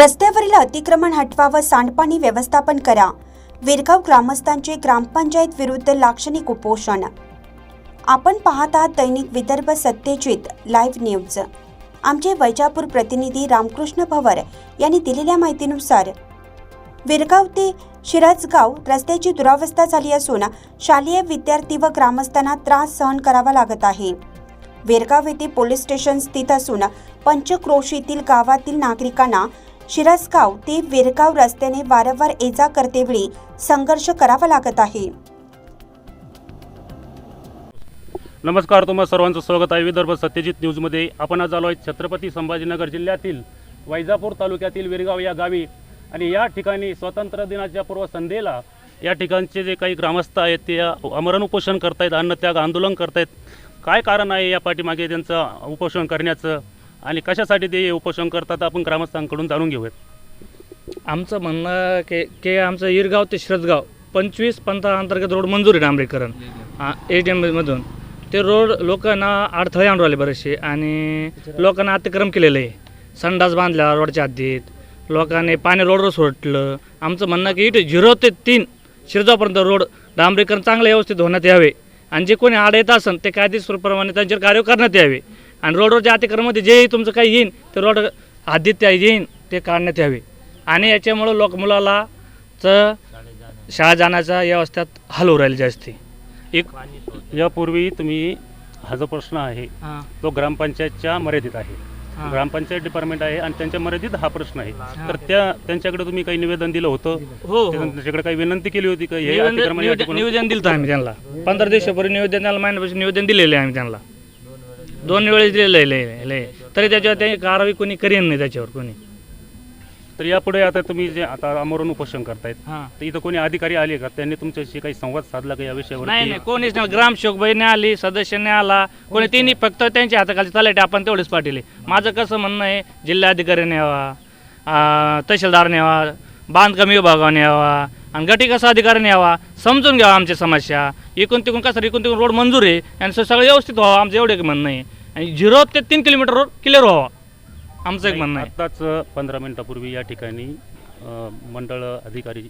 रस्त्यावरील अतिक्रमण हटवा व सांडपाणी व्यवस्थापन करा. विरगाव ग्रामस्थांचे ग्रामपंचायत विरुद्ध लाक्षणिक उपोषण. आपण पाहत आहात दैनिक विदर्भ सत्यजित लाईव्ह न्यूज. आमचे वैजापूर प्रतिनिधी रामकृष्ण भवर यांनी दिलेल्या माहितीनुसार विरगाव ते शिरजगाव रस्त्याची दुरावस्था झाली असून शालेय विद्यार्थी व ग्रामस्थांना त्रास सहन करावा लागत आहे. वेरगाव येथे पोलीस स्टेशन स्थित असून पंचक्रोशीतील गावातील नागरिकांना शिरसगाव ते विरगाव रस्त्याने वारंवार ये जा करतेवेळी संघर्ष करावा लागत आहे. नमस्कार तुम्हा सर्वांचं स्वागत आहे. विदर्भ सत्यजित न्यूजमध्ये. आपण आज आलो आहे छत्रपती संभाजीनगर जिल्ह्यातील वैजापूर तालुक्यातील विरगाव या गावी. आणि या ठिकाणी स्वातंत्र्य दिनाच्या पूर्वसंध्येला या ठिकाणचे जे काही ग्रामस्थ आहेत ते अमरण उपोषण करतायत अन्नत्याग आंदोलन करतायत. काय कारण आहे या पाठीमागे त्यांचं उपोषण करण्याचं? आणि कशासाठी ते उपोषण करतात आपण ग्रामस्थांकडून जाणून घेऊयात. आमचं म्हणणं की के आमचं इरगाव ते शिरसगाव पंचवीस पंथा अंतर्गत रोड मंजूर आहे डांबरीकरण. एच डी एममधून ते रोड लोकांना अडथळे आणून राहिले बरेचसे आणि लोकांना अतिक्रम केलेलं आहे. संडास बांधला रोडच्या हद्दीत. लोकांनी पाणी रोडवर सोडलं. आमचं म्हणणं की इथे झिरो ते तीन शिरजापर्यंत रोड डांबरीकरण चांगलं व्यवस्थित होण्यात यावे. आणि जे कोणी आड येत असेल ते कायदेशीरप्रमाणे त्यांच्यावर कार्य करण्यात यावे. आणि रोडवरच्या अतिक्रमणामध्ये जे तुमचं काही येईन ते रोड हद्दीत त्या येईन ते काढण्यात यावे. आणि याच्यामुळं लोक मुलाला च शाळा जाण्याच्या व्यवस्थेत हलवू राहिले जास्ती. एक यापूर्वी तुम्ही हा जो प्रश्न आहे तो ग्रामपंचायतच्या मर्यादित आहे. ग्रामपंचायत डिपार्टमेंट आहे आणि त्यांच्या मर्यादित हा प्रश्न आहे. तर त्या त्यांच्याकडे तुम्ही काही निवेदन दिलं होतं? हो हो. त्यांच्याकडे काही विनंती केली होती का हे निवेदन या दिलं आम्ही त्यांना. पंधरा दिवसापूर्वी निवेदन त्याला महिन्यापासून निवेदन दिलेलं आहे आम्ही त्यांना. दोन वेळेस दिलेलं आहे लय- लय. तरी त्याच्यावर ते कारवाई कोणी करेन नाही त्याच्यावर कोणी. तर यापुढे आता तुम्ही जे आता अमरून उपोषण करतायत हां. तर इथं कोणी अधिकारी आले का? त्यांनी तुमच्याशी काही संवाद साधला का या नाही विषयावर नाही. कोणीच नाही. ग्रामसेवक बहिणी आली सदस्याने आला. कोणी तिन्ही फक्त त्यांच्या हाताखाली तलाठी आपण तेवढेच पाठवले माझं कसं म्हणणं आहे जिल्हाधिकाऱ्याने यावा अं, तहसीलदारने यावा बांधकाम विभागाने यावा आणि गटी कसा अधिकाऱ्याने यावा समजून घ्यावा आमच्या समस्या. इकून तिकून कसं इकून तिकून रोड मंजूर आहे. आणि सगळं व्यवस्थित व्हावं आमचं एवढं एक म्हणणं आहे. आणि झिरो ते तीन किलोमीटर रोड क्लिअर व्हावा. आमचं एक म्हणणं आहे. आताच पंधरा मिनिटापूर्वी या ठिकाणी मंडळ अधिकारी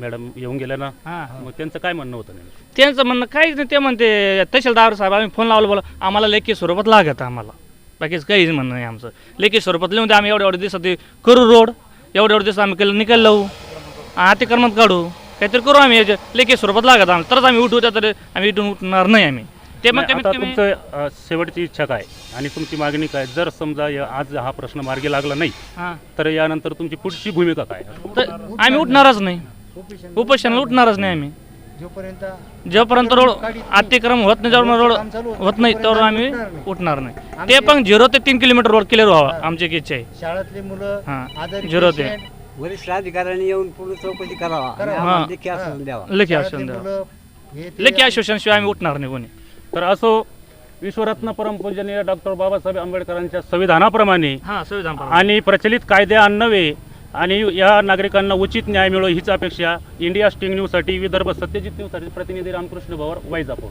मॅडम येऊन गेल्या ना. हां मग त्यांचं काय म्हणणं होतं त्यांचं म्हणणं काहीच नाही. ते म्हणते तहसीलदार साहेब आम्ही फोन लावलं बोला. आम्हाला लेखी स्वरूपात लागत आम्हाला. बाकीच काहीच म्हणणं नाही आमचं. लेखी स्वरूपात लिहून आम्ही एवढ्या एवढ्या दिवसात ते करू रोड. एवढ्या एवढ्या दिवसात आम्ही केलं निकाल लावू. अतिक्रमण काढू. काहीतरी करू आम्ही. याच्या लेखी स्वरूपात लागत आम्हाला. तरच आम्ही उठू त्या तर आम्ही इथून उठणार नाही आम्ही. ते मग नाही, कमीत आता कमी तुमचं अं, शेवटची इच्छा काय? आणि तुमची मागणी काय? जर समजा या- आज हा प्रश्न मार्गी लागला नाही हां. तर यानंतर तुमची पुढची भूमिका काय? तर आम्ही उठणारच नाही. उपोषणाला उठणारच नाही आम्ही. जोपर्यंत जोपर्यंत रोड अतिक्रम होत नाही जोपर्यंत रोड होत नाही तर आम्ही उठणार नाही. ते पण झिरो ते तीन किलोमीटर रोड क्लिअर व्हावा आमची एक इच्छा आहे. शाळेतली मुलं हां आजारी झिरो ते. patient, वरिष्ठ अधिकाऱ्यांनी येऊन पूर्ण चौकशी करावा आणि करावा. आम्हाला हां. लेखी आश्वासन द्यावा. लेखी आश्वासन ते लेखी आश्वासन शिवाय आम्ही उठणार नाही कोणी. तर असो विश्वरत्न परमपूजनीय डॉक्टर बाबासाहेब आंबेडकरांच्या संविधानाप्रमाणे हां संविधान आणि प्रचलित कायद्यान्वये आणि या नागरिकांना उचित न्याय मिळो हीच अपेक्षा इंडिया स्टिंग न्यूजसाठी विदर्भ सत्यजित न्यूजसाठी प्रतिनिधी रामकृष्ण भवर वैजापूर.